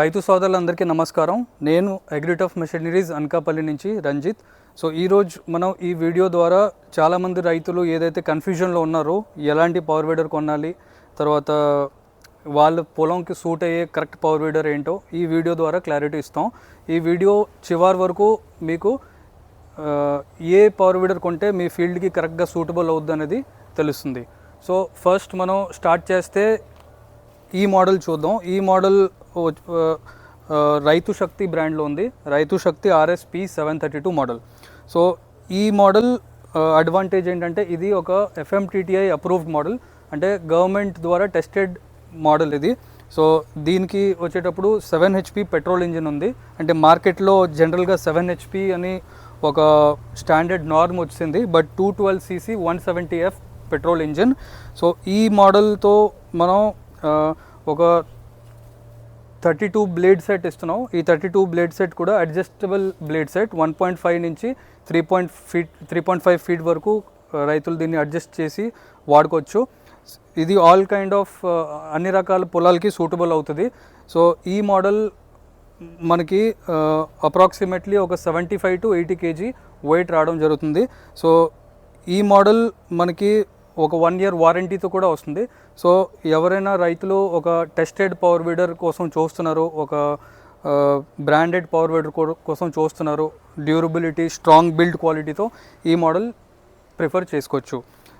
రైతు సోదరులందరికీ నమస్కారం. నేను అగ్రిట్ ఆఫ్ మెషినరీస్ అనకాపల్లి నుంచి రంజిత్. సో ఈరోజు మనం ఈ వీడియో ద్వారా చాలామంది రైతులు ఏదైతే కన్ఫ్యూజన్లో ఉన్నారో ఎలాంటి పవర్ వీడర్ కొనాలి తర్వాత వాళ్ళ పొలంకి సూట్ అయ్యే కరెక్ట్ పవర్ వీడర్ ఏంటో ఈ వీడియో ద్వారా క్లారిటీ ఇస్తాం. ఈ వీడియో చివరి వరకు మీకు ఏ పవర్ వీడర్ కొంటే మీ ఫీల్డ్కి కరెక్ట్గా సూటబుల్ అవుద్ది అనేది తెలుస్తుంది. సో ఫస్ట్ మనం స్టార్ట్ చేస్తే ఈ మోడల్ చూద్దాం. ఈ మోడల్ రైతు శక్తి బ్రాండ్లో ఉంది. Rythu Shakti RSP seven thirty two model. So ఈ మోడల్ అడ్వాంటేజ్ ఏంటంటే ఇది ఒక ఎఫ్ఎంటీటీఐ అప్రూవ్డ్ మోడల్. అంటే గవర్నమెంట్ ద్వారా టెస్టెడ్ మోడల్ ఇది. సో దీనికి వచ్చేటప్పుడు సెవెన్ హెచ్పి పెట్రోల్ ఇంజిన్ ఉంది. అంటే మార్కెట్లో జనరల్గా సెవెన్ హెచ్పి అని ఒక స్టాండర్డ్ నార్మ్ వచ్చింది. But two twelve CC one seventy F petrol engine. So ఈ మోడల్తో మనం ఒక థర్టీ టూ బ్లేడ్ సెట్ ఇస్తున్నాం ఈ థర్టీ టూ బ్లేడ్ సెట్ కూడా adjustable blade set. One point five నుంచి three point feet three point five feet వరకు రైతులు దీన్ని అడ్జస్ట్ చేసి వాడుకోవచ్చు. ఇది ఆల్ కైండ్ ఆఫ్ అన్ని రకాల పొలాలకి సూటబుల్ అవుతుంది. సో ఈ మోడల్ మనకి అప్రాక్సిమేట్లీ ఒక seventy five to eighty KG weight రావడం జరుగుతుంది. సో ఈ మోడల్ మనకి ఒక వన్ ఇయర్ వారంటీతో కూడా వస్తుంది. సో ఎవరైనా రైతులు ఒక టెస్టెడ్ పవర్ వీడర్ కోసం చూస్తున్నారు ఒక బ్రాండెడ్ పవర్ వీడర్ కోసం చూస్తున్నారు డ్యూరబిలిటీ స్ట్రాంగ్ బిల్డ్ క్వాలిటీతో ఈ మోడల్ ప్రిఫర్ చేసుకోవచ్చు.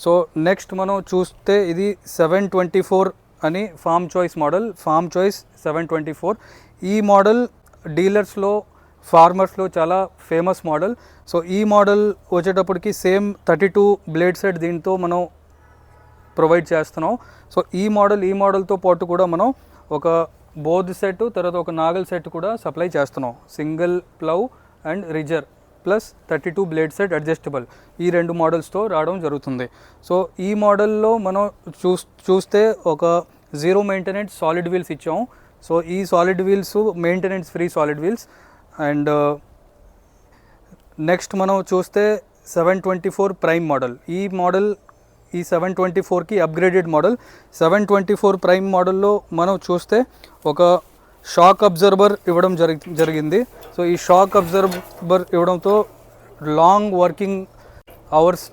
సో నెక్స్ట్ మనం చూస్తే ఇది సెవెన్ ట్వంటీ ఫోర్ అని farm choice model farm choice seven twenty four ఈ మోడల్ డీలర్స్లో ఫార్మర్స్లో చాలా ఫేమస్ మోడల్ సో ఈ మోడల్ వచ్చేటప్పటికి same thirty two blade set దీంతో మనం ప్రొవైడ్ చేస్తున్నాం. సో ఈ మోడల్ ఈ మోడల్తో పాటు కూడా మనం ఒక బోర్డ్ సెట్ తర్వాత ఒక నాగల్ సెట్ కూడా సప్లై చేస్తున్నాం. Single plough and ridger plus thirty two blade set adjustable. ఈ రెండు మోడల్స్తో రావడం జరుగుతుంది. సో ఈ మోడల్లో మనం చూస్ చూస్తే ఒక జీరో మెయింటెనెన్స్ సాలిడ్ వీల్స్ ఇచ్చాం. సో ఈ solid wheels maintenance free solid wheels. And next మనం చూస్తే seven twenty four prime model. ఈ మోడల్ ఈ సెవెన్ ట్వంటీ ఫోర్కి upgraded model. Seven twenty four prime మోడల్లో మనం చూస్తే ఒక షాక్ అబ్జర్వర్ ఇవ్వడం జరిగి జరిగింది. సో ఈ షాక్ అబ్జర్వర్ ఇవ్వడంతో లాంగ్ వర్కింగ్ అవర్స్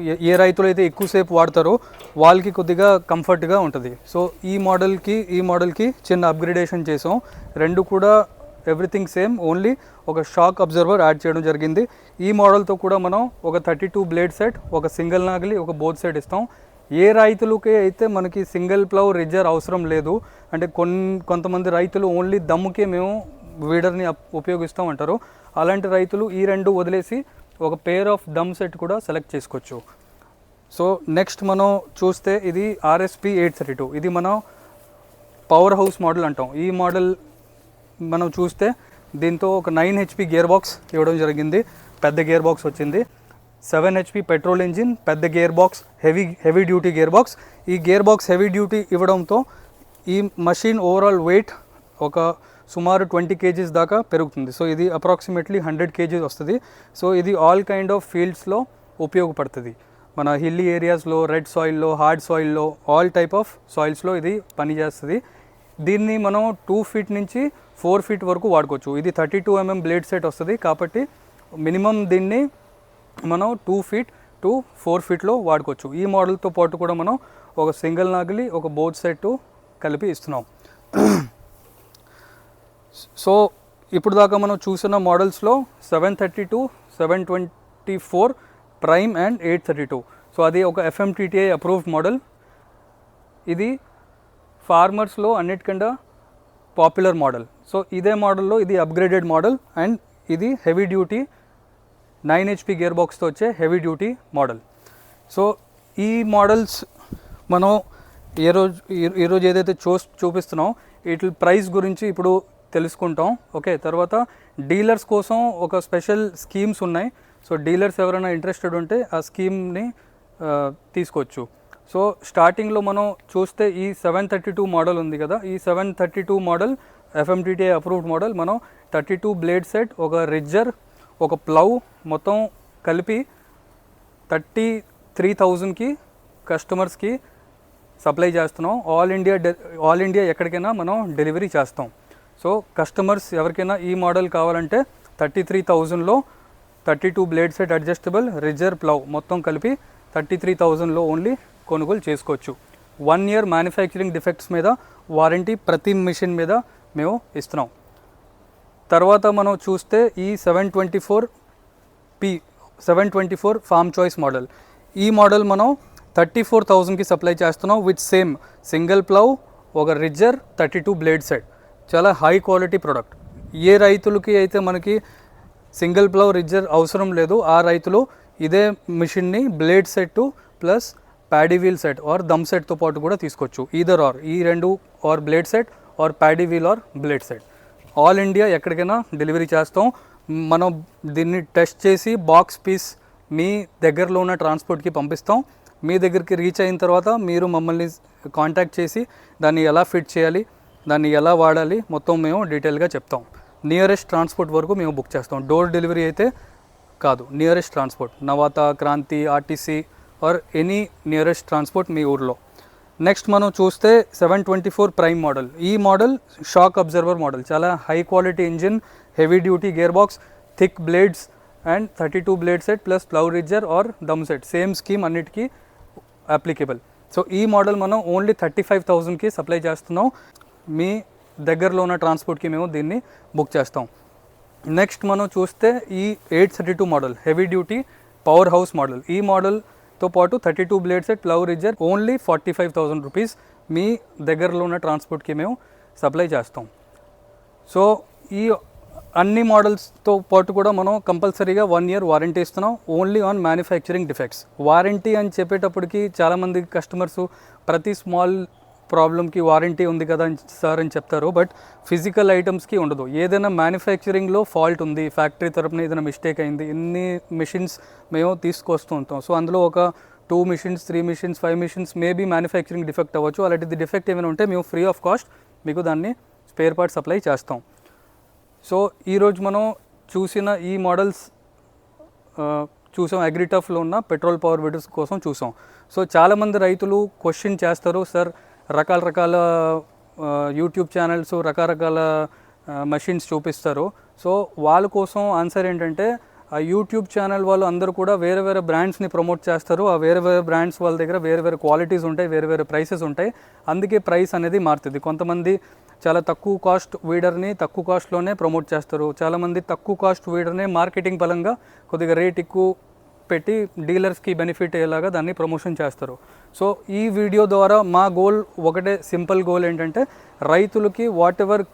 ఏ- ఏ రైతులు అయితే ఎక్కువసేపు వాడతారో వాళ్ళకి కొద్దిగా కంఫర్ట్గా ఉంటుంది. సో ఈ మోడల్కి ఈ మోడల్కి చిన్న అప్గ్రేడేషన్ చేసాం. రెండు కూడా ఎవ్రీథింగ్ సేమ్ ఓన్లీ ఒక షాక్ అబ్జర్వర్ యాడ్ చేయడం జరిగింది. ఈ మోడల్తో కూడా మనం ఒక థర్టీ టూ బ్లేడ్ సెట్ ఒక సింగిల్ నాగిలి ఒక బోత్ సెట్ ఇస్తాం. ఏ రైతులకి అయితే మనకి సింగిల్ ప్లవ్ రిజర్ అవసరం లేదు అంటే కొన్ని కొంతమంది రైతులు ఓన్లీ దమ్ముకే మేము వీడర్ని ఉపయోగిస్తామంటారు ఉపయోగిస్తాం అంటారు. అలాంటి రైతులు ఈ రెండు వదిలేసి ఒక పేర్ ఆఫ్ దమ్ సెట్ కూడా సెలెక్ట్ చేసుకోవచ్చు. సో నెక్స్ట్ మనం చూస్తే ఇది ఆర్ఎస్పి ఎయిట్ థర్టీ టూ ఇది మనం పవర్ హౌస్ మోడల్ అంటాం. ఈ మోడల్ మనం చూస్తే దీంతో ఒక నైన్ హెచ్పి గేర్ బాక్స్ ఇవ్వడం జరిగింది. పెద్ద గేర్ బాక్స్ వచ్చింది. సెవెన్ హెచ్పి పెట్రోల్ ఇంజిన్ పెద్ద gear box heavy heavy duty gear box ఈ గేర్ బాక్స్ హెవీ డ్యూటీ ఇవ్వడంతో ఈ మషిన్ ఓవరాల్ వెయిట్ ఒక సుమారు ట్వంటీ కేజీస్ దాకా పెరుగుతుంది. సో ఇది అప్రాక్సిమేట్లీ హండ్రెడ్ కేజీస్ వస్తుంది. సో ఇది ఆల్ కైండ్ ఆఫ్ ఫీల్డ్స్లో ఉపయోగపడుతుంది. మన హిల్లీ ఏరియాస్లో రెడ్ సాయిల్లో హార్డ్ సాయిల్లో ఆల్ టైప్ ఆఫ్ సాయిల్స్లో ఇది పనిచేస్తుంది. దీన్ని మనం టూ ఫీట్ నుంచి ఫోర్ ఫీట్ వరకు వాడుకోవచ్చు. ఇది thirty two MM blade set వస్తుంది కాబట్టి మినిమం దీన్ని మనం టూ ఫీట్ టు ఫోర్ ఫీట్లో వాడుకోవచ్చు. ఈ మోడల్తో పాటు కూడా మనం ఒక సింగిల్ నాగిలి ఒక బోర్డ్ సెట్ కలిపి ఇస్తున్నాం. సో ఇప్పుడు దాకా మనం చూసిన మోడల్స్లో seven thirty two seven twenty four prime and eight thirty two. So అది ఒక ఎఫ్ఎంటీటీఐ అప్రూవ్డ్ మోడల్. ఇది ఫార్మర్స్లో అన్నిటికన్నా పాపులర్ మోడల్ సో ఇదే మోడల్లో ఇది అప్గ్రేడెడ్ మోడల్ అండ్ ఇది heavy duty nine HP gear బాక్స్తో వచ్చే హెవీ డ్యూటీ మోడల్ సో ఈ మోడల్స్ మనం ఏ రోజు ఈ- ఈరోజు ఏదైతే చూ చూపిస్తున్నాం వీటి ప్రైస్ గురించి ఇప్పుడు తెలుసుకుంటాం. ఓకే తర్వాత డీలర్స్ కోసం ఒక స్పెషల్ స్కీమ్స్ ఉన్నాయి. సో డీలర్స్ ఎవరైనా ఇంట్రెస్టెడ్ ఉంటే ఆ స్కీమ్ని తీసుకోవచ్చు. సో స్టార్టింగ్లో మనం చూస్తే ఈ సెవెన్ థర్టీ టూ మోడల్ ఉంది కదా ఈ seven thirty two model FMTTI approved model మనం థర్టీ టూ బ్లేడ్ సెట్ ఒక రిజ్జర్ ఒక ప్లవ్ మొత్తం కలిపి థర్టీ త్రీ థౌజండ్కి కస్టమర్స్కి సప్లై చేస్తున్నాం. ఆల్ ఇండియా డె ఆల్ ఇండియా ఎక్కడికైనా మనం డెలివరీ చేస్తాం. సో కస్టమర్స్ ఎవరికైనా ఈ మోడల్ కావాలంటే థర్టీ త్రీ థౌజండ్లో thirty two blade set adjustable ridger plough మొత్తం కలిపి థర్టీ త్రీ థౌజండ్లో ఓన్లీ కొనుగోలు చేసుకోవచ్చు. వన్ ఇయర్ మ్యానుఫ్యాక్చరింగ్ డిఫెక్ట్స్ మీద వారంటీ ప్రతి మిషన్ మీద మేము ఇస్తున్నాం. తర్వాత మనం చూస్తే ఈ seven twenty four P seven twenty four farm choice model ఈ మోడల్ మనం థర్టీ ఫోర్ థౌజండ్కి సప్లై చేస్తున్నాం విత్ సేమ్ సింగిల్ ప్లవ్ ఒక ridger thirty two blade set చాలా హై క్వాలిటీ ప్రోడక్ట్ ఏ రైతులకి అయితే మనకి సింగిల్ ప్లవ్ రిజర్ అవసరం లేదు ఆ రైతులు ఇదే మిషన్ని blade set plus paddy wheel set or dum సెట్తో పాటు కూడా తీసుకోవచ్చు. ఈదర్ ఆర్ ఈ రెండు or blade set or paddy wheel or blade set all India ఎక్కడికైనా డెలివరీ చేస్తాం. మనం దీన్ని టెస్ట్ చేసి బాక్స్ పీస్ మీ దగ్గరలో ఉన్న ట్రాన్స్పోర్ట్కి పంపిస్తాం. మీ దగ్గరికి రీచ్ అయిన తర్వాత మీరు మమ్మల్ని కాంటాక్ట్ చేసి దాన్ని ఎలా ఫిట్ చేయాలి దాన్ని ఎలా వాడాలి మొత్తం మేము డీటెయిల్గా చెప్తాం. నియరెస్ట్ ట్రాన్స్పోర్ట్ వరకు మేము బుక్ చేస్తాం. డోర్ డెలివరీ అయితే కాదు nearest transport Navata Kranti RTC or any nearest transport మీ ఊర్లో. నెక్స్ట్ మనం చూస్తే seven twenty four prime model. ఈ మోడల్ షాక్ అబ్జర్వర్ మోడల్. చాలా high quality engine heavy duty gear box thick blades and thirty two blade set plus plough ridger or dum set. Same scheme అన్నిటికీ applicable so ఈ model మనం only thirty five థౌజండ్కి supply చేస్తున్నాం. మీ దగ్గరలో ఉన్న ట్రాన్స్పోర్ట్కి మేము దీన్ని బుక్ చేస్తాం. నెక్స్ట్ మనం చూస్తే ఈ eight thirty two model heavy duty power house model. ఈ మోడల్ తో పాటు thirty two blade set plough ridger only forty five thousand rupees మీ దగ్గరలో ఉన్న ట్రాన్స్పోర్ట్కి మేము సప్లై చేస్తాం. సో ఈ అన్ని మోడల్స్తో పాటు కూడా మనం కంపల్సరీగా వన్ ఇయర్ వారంటీ ఇస్తున్నాం. Only on manufacturing defects. Warranty అని చెప్పేటప్పటికి చాలామంది కస్టమర్స్ ప్రతి స్మాల్ ప్రాబ్లమ్కి వారంటీ ఉంది కదా అని సార్ అని చెప్తారు. బట్ ఫిజికల్ ఐటమ్స్కి ఉండదు. ఏదైనా మ్యానుఫ్యాక్చరింగ్లో ఫాల్ట్ ఉంది ఫ్యాక్టరీ తరపున ఏదైనా మిస్టేక్ అయింది ఇన్ని మిషన్స్ మేము తీసుకొస్తూ ఉంటాం. సో అందులో ఒక two machines three machines five machines maybe manufacturing defect అవ్వచ్చు. అలాంటిది డిఫెక్ట్ ఏమైనా ఉంటే మేము ఫ్రీ ఆఫ్ కాస్ట్ మీకు దాన్ని స్పేర్ పార్ట్ సప్లై చేస్తాం. సో ఈరోజు మనం చూసిన ఈ మోడల్స్ చూసాం. అగ్రిటఫ్లో ఉన్న పెట్రోల్ పవర్ వీడర్స్ కోసం చూసాం. సో చాలామంది రైతులు క్వశ్చన్ చేస్తారు సార్ రకాల రకాల యూట్యూబ్ ఛానల్స్ రకరకాల మషిన్స్ చూపిస్తారు. సో వాళ్ళ కోసం ఆన్సర్ ఏంటంటే ఆ యూట్యూబ్ ఛానల్ వాళ్ళు అందరూ కూడా వేరే వేరే బ్రాండ్స్ని ప్రమోట్ చేస్తారు. ఆ వేరే వేరే బ్రాండ్స్ వాళ్ళ దగ్గర వేరే వేరే క్వాలిటీస్ ఉంటాయి వేరే వేరే ప్రైసెస్ ఉంటాయి. అందుకే ప్రైస్ అనేది మారుతుంది. కొంతమంది చాలా తక్కువ కాస్ట్ వీడర్ని తక్కువ కాస్ట్లోనే ప్రమోట్ చేస్తారు. చాలామంది తక్కువ కాస్ట్ వీడర్ని మార్కెటింగ్ పరంగా కొద్దిగా రేట్ ఎక్కువ పెట్టి డీలర్స్కి బెనిఫిట్ అయ్యేలాగా దాన్ని ప్రమోషన్ చేస్తారు. సో ఈ వీడియో ద్వారా మా గోల్ ఒకటే సింపుల్ గోల్ ఏంటంటే రైతులకి వాట్ ఎవర్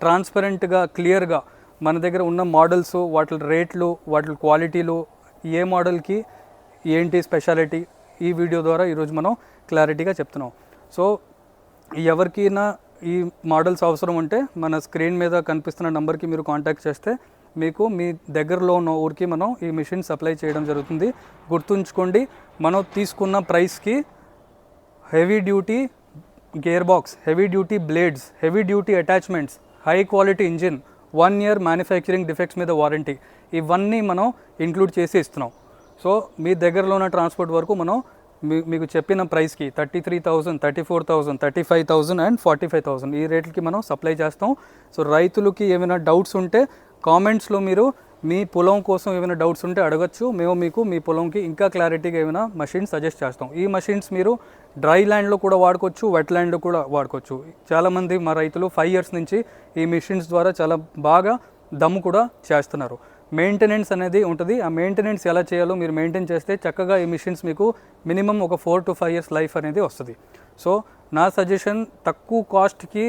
ట్రాన్స్పరెంట్గా క్లియర్గా మన దగ్గర ఉన్న మోడల్స్ వాటి రేట్లు వాటి క్వాలిటీలు ఏ మోడల్కి ఏంటి స్పెషాలిటీ ఈ వీడియో ద్వారా ఈరోజు మనం క్లారిటీగా చెప్తున్నాం. సో ఎవరికైనా ఈ మోడల్స్ అవసరం ఉంటే మన స్క్రీన్ మీద కనిపిస్తున్న నెంబర్కి మీరు కాంటాక్ట్ చేస్తే మీకు మీ దగ్గరలో ఉన్న ఊరికి మనం ఈ మిషన్ సప్లై చేయడం జరుగుతుంది. గుర్తుంచుకోండి మనం తీసుకున్న ప్రైస్కి heavy duty gear box heavy duty blades heavy duty attachments high quality engine one year manufacturing defects మీద వారంటీ ఇవన్నీ మనం ఇంక్లూడ్ చేసి ఇస్తున్నాం. సో మీ దగ్గరలో ఉన్న ట్రాన్స్పోర్ట్ వరకు మనం మీ మీకు చెప్పిన ప్రైస్కి thirty three thousand thirty four thousand thirty five thousand and forty five thousand ఈ రేట్లకి మనం సప్లై చేస్తాం. సో రైతులకి ఏమైనా డౌట్స్ ఉంటే కామెంట్స్లో మీరు మీ పొలం కోసం ఏమైనా డౌట్స్ ఉంటే అడగచ్చు. మేము మీకు మీ పొలంకి ఇంకా క్లారిటీగా ఏమైనా మషిన్స్ సజెస్ట్ చేస్తాం. ఈ మషిన్స్ మీరు డ్రై ల్యాండ్లో కూడా వాడుకోవచ్చు వెట్ ల్యాండ్లో కూడా వాడుకోవచ్చు. చాలామంది మా రైతులు ఫైవ్ ఇయర్స్ నుంచి ఈ మిషన్స్ ద్వారా చాలా బాగా దమ్ము కూడా చేస్తున్నారు. మెయింటెనెన్స్ అనేది ఉంటుంది. ఆ మెయింటెనెన్స్ ఎలా చేయాలో మీరు మెయింటైన్ చేస్తే చక్కగా ఈ మిషన్స్ మీకు మినిమం ఒక four to five years life అనేది వస్తుంది. సో నా సజెషన్ తక్కువ కాస్ట్కి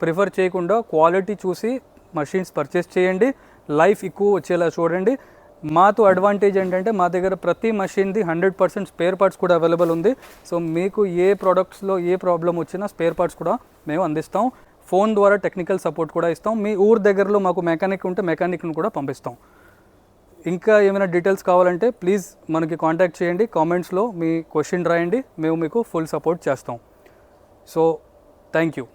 ప్రిఫర్ చేయకుండా క్వాలిటీ చూసి మషిన్స్ పర్చేస్ చేయండి. లైఫ్ ఎక్కువ వచ్చేలా చూడండి. మాతో అడ్వాంటేజ్ ఏంటంటే మా దగ్గర ప్రతి మషిన్ది హండ్రెడ్ పర్సెంట్ స్పేర్ పార్ట్స్ కూడా అవైలబుల్ ఉంది. సో మీకు ఏ ప్రోడక్ట్స్లో ఏ ప్రాబ్లం వచ్చినా స్పేర్ పార్ట్స్ కూడా మేము అందిస్తాం. ఫోన్ ద్వారా టెక్నికల్ సపోర్ట్ కూడా ఇస్తాం. మీ ఊరు దగ్గరలో మాకు మెకానిక్ ఉంటే మెకానిక్ని కూడా పంపిస్తాం. ఇంకా ఏమైనా డీటెయిల్స్ కావాలంటే ప్లీజ్ మనకి కాంటాక్ట్ చేయండి. కామెంట్స్లో మీ క్వశ్చన్ రాయండి. మేము మీకు ఫుల్ సపోర్ట్ చేస్తాం. So thank you